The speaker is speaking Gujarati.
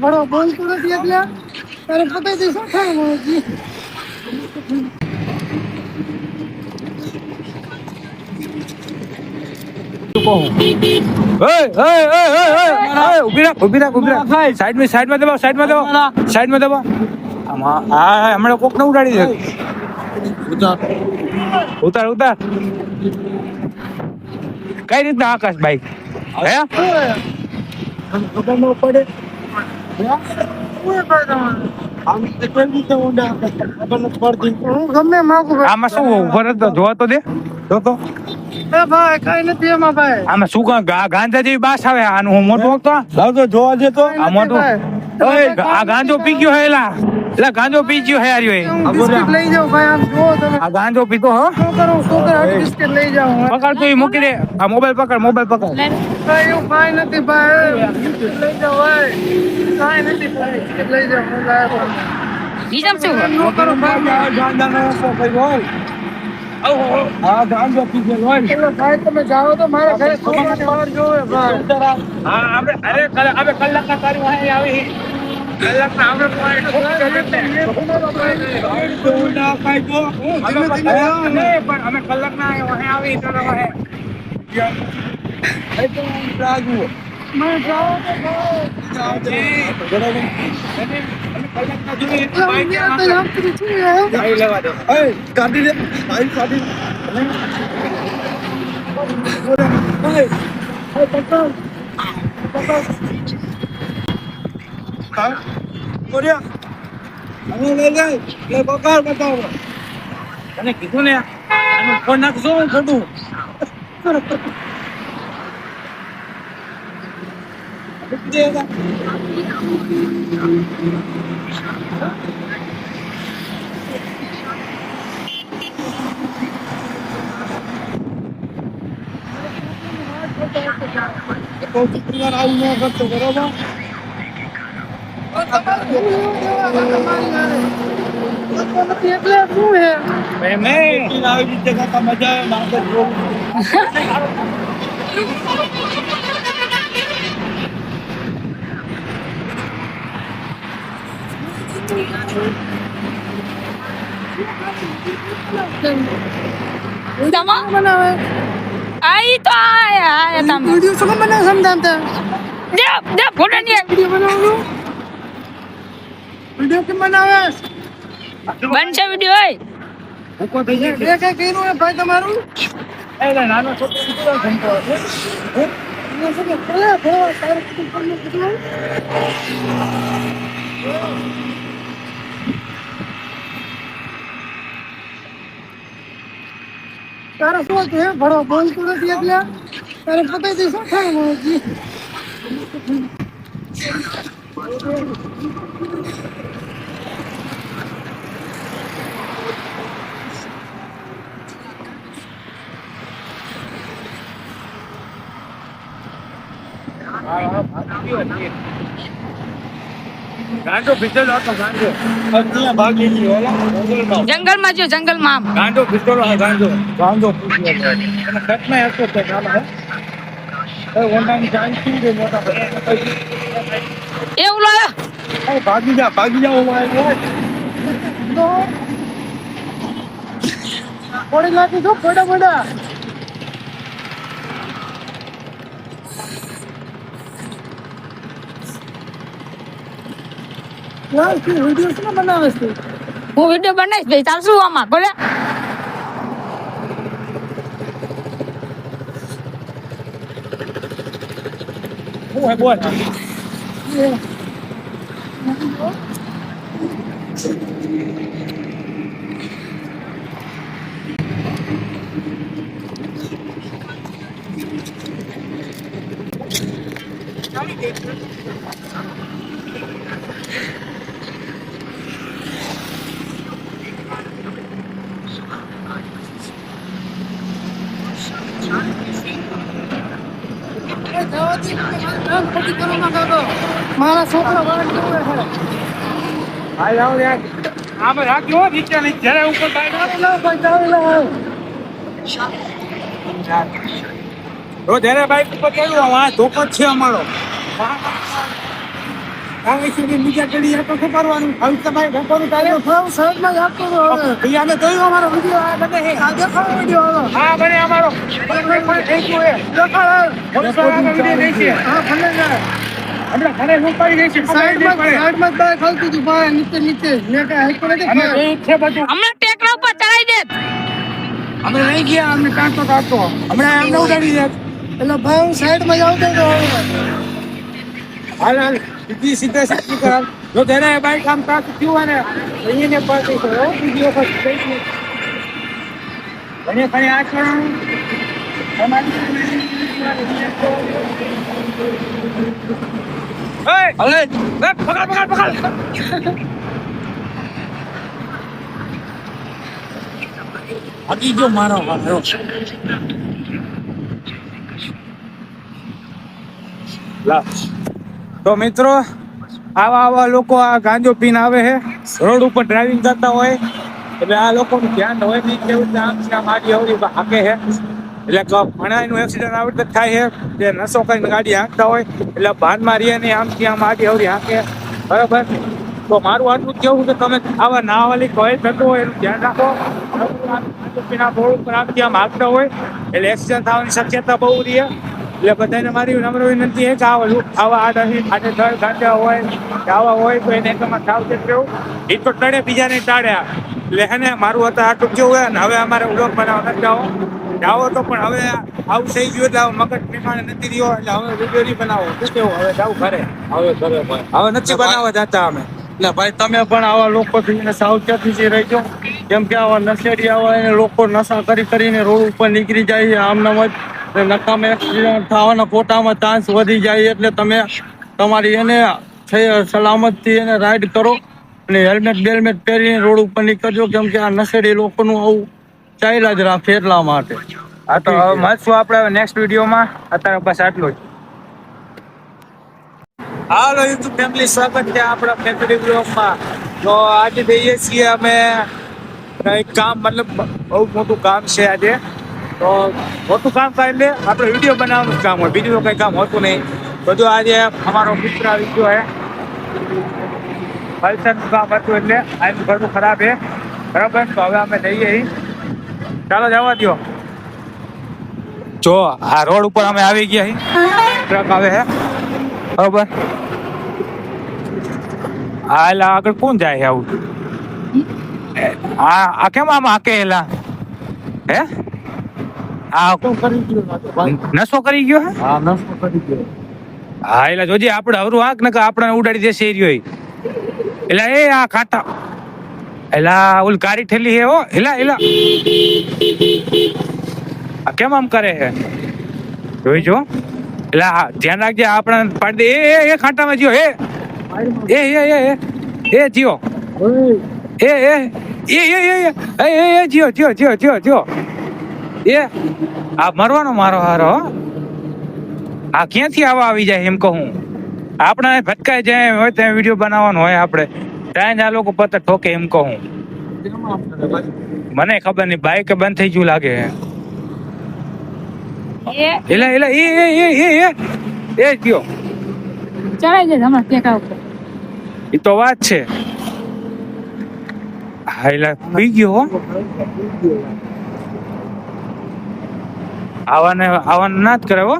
ભણો બોલતો નથી એટલે તારે પતાઈ દઈશ શું ઉતાર ઉતાર. કઈ રીતના આકાશ બાઈક હે? પડે આમ તો કેવી રીતે ઊંડા ખબર નથી પડતી હું ગમે આમાં શું ઊભો તો? જોવા તો દે. જો તો. એ ભાઈ કઈ નથી એમાં ભાઈ. આમાં શું જેવી બાસ આવે? આનું હું મોટું વખતો જોવા દે તો. આ મોટું? ઓય આ ગાંજો પી ગયો હે એલા. એલા ગાંજો પી ગયો હે આર્યો એ. બિસ્કિટ લઈ જાઉં ભાઈ આમ જો તમે. આ ગાંજો પીતો હો. શું કરો શું કરો બિસ્કિટ લઈ જાઉં પકડ તું મૂકી દે. આ મોબાઈલ પકડ મોબાઈલ પકડ. ભાઈ એવું કાંઈ નથી ભાઈ લઈ જાઉં ભાઈ કાંઈ નથી ભાઈ. લઈ જાઉં. હું લાવ્યો. બીજામ શું નો કરો ભાઈ હા ગામ પી છે લોય એટલે ભાઈ તમે જાઓ તો મારા ઘરે સોમવાર વાર જોવે ભાઈ. હા આપણે અરે કલા- કલાક કલાકના તારી વાહે આવી. કલાકના આપણે પોઈન્ટ અમે પણ અમે કલાકના વાહે આવી તારા વાહે. એ તો કલાકના જોઈએ એટલે તો આપતી છું યાર. ગાડી લેવા દે ખોટું લે તને કીધું ને આનો ફોન નાખજો હું ખોટું તમો? બનાવે આઈ તો આયા આયા તમ. વીડિયો શું બનાવે સમજાવતા દે દે ફોટો ની વીડિયો બનાવવાનું? વીડિયો કેમ બનાવે બનશે વિડિયો થઈ જાય બે કઈ કર્યું હે ભાઈ તમારું? નાનો છોકરો કેટલો ઘંટો શું કે કીધું તારે શું હતું હે ભણો બોલતું નથી એટલે તારે પતાઈ દઈશ શું થાય મને? ગાંડો ભીતેલો હતો ગાંડો. જંગલમાં. જો જંગલમાં. આમ ગાંડો ભીતેલો હતો ગાંડો. ગાંડો પૂછ્યો અને કચ્છમાં હતો તે હે એ ઓનલાઈન જાન શું છે મોટા એવું લાયો ભાગી જા ભાગી જા હું તો પડી નાખી જો ફોડા ફોડા. વીડિયો શું બનાવે છે? હું વીડિયો બનાવીશ ભાઈ ચાલશું આમાં ભલે બોલ. એ ખોટી કરો ના કાકો. મારા છોકરા વાળ જોવે છે? હાલ આવ યાર. આમાં રાખ્યો નીચે નહીં જ્યારે ઉપર ચાવી લાવ ભાઈ ચાવી લાવ તો જ્યારે બાઈક ઉપર કેવું આ ધોકો જ છે અમારો. આવી સુધી બીજા ચડી જાય તો શું કરવાનું? આવી તમારે ધોકોનું તારે ફોર્મ સાઈડમાં જ આપતો હતો હવે. ભાઈ જોયું અમારો વીડિયો? આ બધે છે. આ દેખાડો વીડિયો હાલો. હા બને અમારો. પણ પણ થઈ ગયું એ દેખાડો. પોલીસ વીડિયો નહીં હા, ભલે ને. હમણાં ઘરે શું કરી છે. સાઈડમાં સાઈડમાં જ બાઈક હાલતું હતું, નીચે નીચે. મેં કાંઈ નથી, અમે. છે બધું. હમણાં ટેકરા ઉપર ચડાઈ દે. અમે નહીં ગયા અમને કાંટો કાંટો. હમણાં અમને ઉડાડી દે. એટલે ભાઈ હું સાઈડમાં જ આવતો હતો હાલ હાલ. સીધી સીધે સીધી કર જો તેને બાઈક આમ કાચ થયું હોય ને તો એને પાછી કરો બીજી વખત કઈ નહીં. અને ખાલી આ કરવાનું હલે પકડ પકડ પકડ. હગી જો મારો મારો લા તો મિત્રો, આવા આવા લોકો આ ગાંજો પીને આવે છે. રોડ ઉપર ડ્રાઇવિંગ કરતા હોય, એટલે આ લોકોનું ધ્યાન હોય નહીં કેવું આમ છે, આમ આડી અવળી હાકે છે. એટલે ઘણા એક્સિડન્ટ આવી રીતે થાય છે જે નશો કરીને ગાડી હાંકતા હોય, એટલે ભાનમાં રહીએ નહીં, આમ આડી અવળી હાંકે. બરાબર? તો મારું આટલું કેવું કે તમે આવા નાવાલી કોઈ થતું હોય એનું ધ્યાન રાખો. પીને આમથી આમ હાંકતા હોય, એટલે એક્સિડન્ટ થવાની શક્યતા બહુ રહે. એટલે બધાને મારી નમ્ર વિનંતી એ કે આવા આવા આડાથી આડે ધડ ગાંઠ્યા હોય કે આવા હોય તો એને તમારે સાવચેત રહેવું એ તો ટળે બીજાને ટાળ્યા. એટલે હે ને મારું હતા આટલું કેવું હોય ને હવે અમારે ઉલોક બનાવવા નથી આવો. જાઓ તો પણ હવે આવું થઈ ગયું એટલે મગજ પ્રમાણે નથી રહ્યો. એટલે હવે વીડિયો નહીં બનાવો. શું કેવું? હવે જાવ ઘરે. હવે ઘરે હવે નથી બનાવવા જતા અમે. એટલે ભાઈ તમે પણ આવા લોકો થઈને સાવચેતીથી રહેજો. કેમ કે આવા નશેડી આવા એને લોકો નશા કરી કરીને રોડ ઉપર નીકળી જાય છે. આમનામ જ નકામે એક્સિડન્ટ થવાના ફોટામાં ચાન્સ વધી જાય એટલે તમે તમારી એને સલામતથી એને રાઈડ કરો અને હેલ્મેટ બેલ્મેટ પહેરીને રોડ ઉપર નીકળજો કેમ કે આ નશેડી લોકોનું આવું ચાલ્યા જ રાખે એટલા માટે. હા તો મળશું આપણે નેક્સ્ટ વિડીયોમાં અત્યારે બસ આટલું જ. હાલો યુટ્યુબ ફેમિલી સ્વાગત છે આપણા ફેમિલી બ્લોગમાં તો આજે જઈએ છીએ અમે એક કામ મતલબ બહુ મોટું કામ છે આજે. તો મોટું કામ કાંઈ એટલે આપણે વીડિયો બનાવવાનું જ કામ હોય. બીજું તો કંઈ કામ હોતું નહીં. બધું આજે અમારો મિત્ર આવી ગયો છે વલસાડનું કામ હતું એટલે આનું ઘરનું ખરાબ છે બરાબર? તો હવે અમે જઈએ અહીં. ચાલો જવા દો જો આ રોડ ઉપર અમે આવી ગયા છીએ ટ્રક આવે છે બરોબર? આ એલા આગળ કોણ જાય છે આવું? એ, આ આ કેમ આમ હાકે એલા? હે? નસો કરી ગયો હા? હા એટલે જોજે આપણે હવરું આંખ ને આપણે ઉડાડી દેશે એરિયો એટલે એ આ ખાતા. એટલે ઓલ કારી ઠેલી હે હો. એલા એલા. કેમ આમ કરે હે? જોઈ જો. એટલે ધ્યાન રાખજે આપણે પાડી દે. એ એ ખાટામાં જીઓ એ. એ એ એ એ. જીઓ. એ એ એ એ. એ એ એ જીઓ જીઓ જીઓ જીઓ જીઓ. એ આ મરવાનો મારો હારો આ ક્યાંથી આવા આવી જાય એમ કહું. આપણે ભટકાય જાય હોય ત્યાં વીડિયો બનાવવાનો હોય આપણે. ત્યાં આ લોકો પતર ઠોકે એમ કહું. મને ખબર નહીં બાઈક બંધ થઈ ગયું લાગે. એટલે એલા એ એ એ એ એ એ કયો. ચડાઈ જાય હમણાં ટેકા ઉપર. એ તો વાત છે. હા એલા પી ગયો હો. આવાને આવાને ના જ કરે હો.